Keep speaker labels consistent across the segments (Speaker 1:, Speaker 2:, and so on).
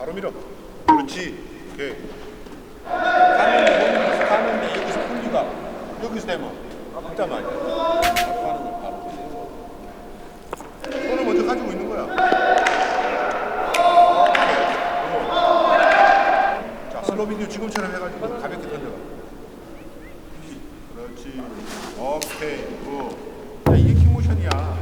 Speaker 1: 바로 밀어. 그렇지. 오케이. 가는데 가는데 여기서 풍류가 여기서 되면 일단 말이야. 가는 거 바로. 손을 먼저 가지고 있는 거야. 자 슬로빈유 지금처럼 해가지고 가볍게 던져. 그렇지. 오케이. 굿. 야, 이게 킥모션이야.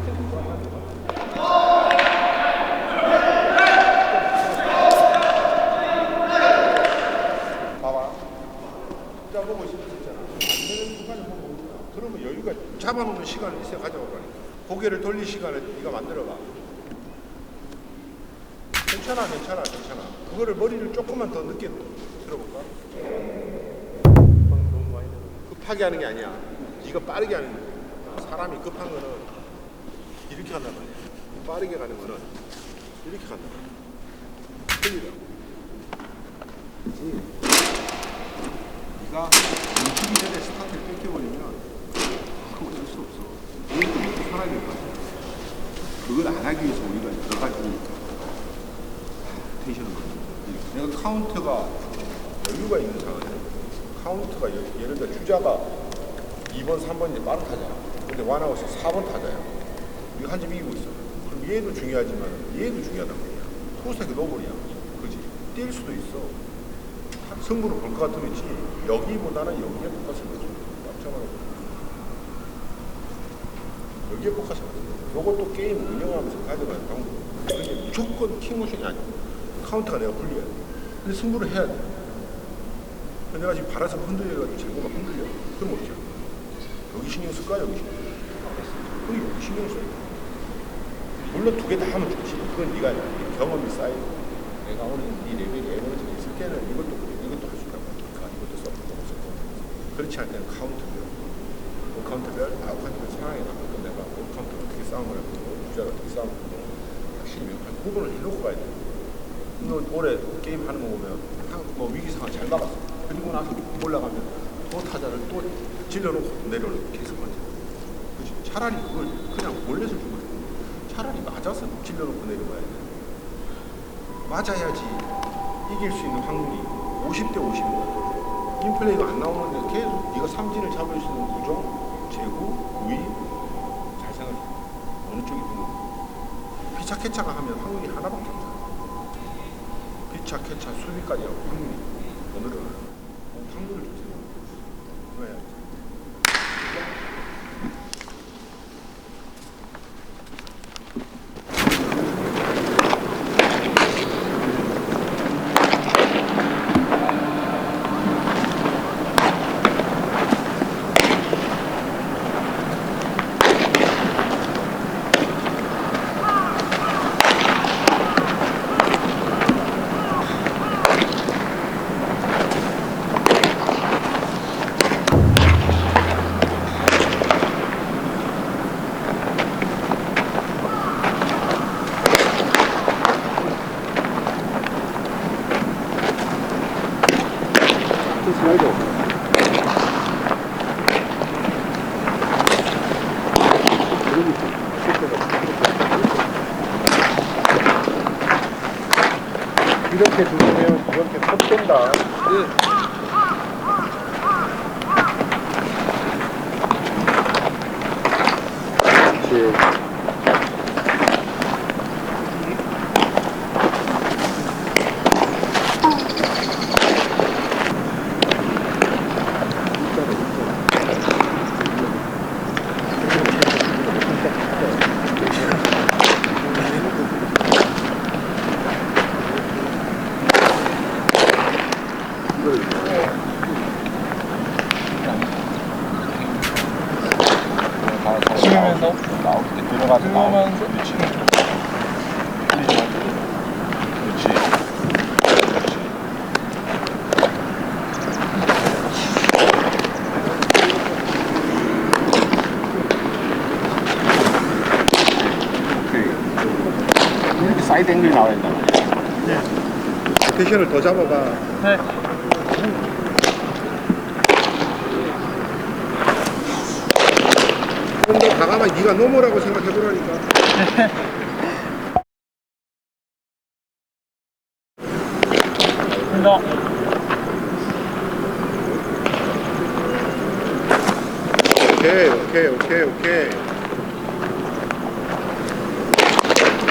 Speaker 1: 진짜 보고 되잖아. 안 되는 순간에 보고 있잖아. 그러면 여유가 잡아놓는 시간을 있어야 가져가라니까 고개를 돌릴 시간을 네가 만들어봐. 괜찮아 괜찮아 괜찮아. 그거를 머리를 조금만 더 늦게 들어볼까? 급하게 하는 게 아니야. 네가 빠르게 하는 거야. 사람이 급한 거는 이렇게 간단 말이야. 빠르게 가는 거는 이렇게 간단 말이야. 틀리다 네가 멈추기 전에 스타트를 끊겨버리면 그거 어쩔 수 없어. 오늘도 먹고 살아야 될거 아니야 그걸 안 하기 위해서 우리가 여러 가지 텐션을 거는 내가 카운트가 여유가 있는 상황이야. 카운트가 예- 예를 들어 주자가 2번, 3번 이제 빠른 타자야. 근데 완아웃이 4번 타자야. 이거 한점 이기고 있어. 그럼 얘도 중요하지만 얘도 중요하단 말이야. 투스타크 노블이야. 그지? 뛸 수도 있어 승부를 볼것 같으면 지 여기보다는 여기에 포커스를 해줘. 깜짝하고 여기에 포커스를 해줘. 이것도 게임 운영하면서 가져가야 방법 그게 무조건 킹모션이 아니야. 카운터가 내가 불려야 돼. 근데 승부를 해야 돼. 내가 지금 바라서 흔들려가지고 제고가 흔들려. 그럼 어떻게 여기 신경 쓸까 여기 신경? 쓸까 그럼 여기 신경 돼. 물론 두 개 다 하면 좋지. 그건 네가 경험이 쌓이고. 내가 오늘 네 레벨이 에너지가 있을 때는 이것도 이것도 할수 있다고 하니까 이것도 서포트하고 서포트 그렇지 않을 때는 카운트별 그 카운트별 아웃카운트별 상황에 맞게 내가 그 카운트 어떻게 싸움을 하고 주자를 어떻게 싸움을 하고 확실히 명확한 구분을 해놓고 가야 돼너 올해 게임 하는 거 보면 한, 뭐 위기 상황 잘 막았어. 그리고 나서 올라가면 또 타자를 또 질러놓고 내려놓고 계속 하지 그치? 차라리 그걸 그냥 몰래서 주면 돼 차라리 맞아서 질러놓고 내려가야 돼 맞아야지 이길 수 있는 확률이 50대 50이야. 인플레이가 안 나오는데 계속 네가 삼진을 잡을 수 있는 구종, 제구, 구위 잘 생각해. 어느 쪽이 거야. 피차 캐차가 하면 확률이 하나밖에 없잖아. 피차 캐차 수비까지 하고 확률이. 어, 확률을 좀 생각 해. 왜? 이렇게 두면 이렇게 섭된다. 그렇지. 치면서 나올 때 들어가서 들어가면서 그렇지. 그렇지. 그렇지. 오케이. 이렇게 사이드 앵글이 나와야 된다. 네. 텐션을 더 잡아봐. 네. 좀 더 다가만 네가 넘어라고 생각해보라니까. 된다. 오케이, 오케이, 오케이, 오케이.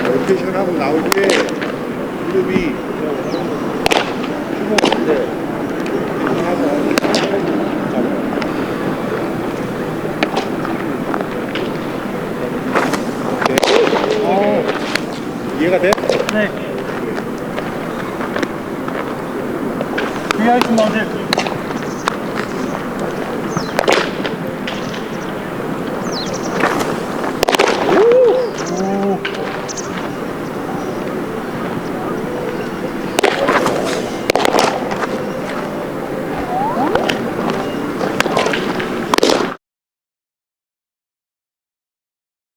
Speaker 1: 로테이션하고 나올 때 무릎이 주먹인데 이해가 돼? 네. 그게
Speaker 2: 하신 마운드.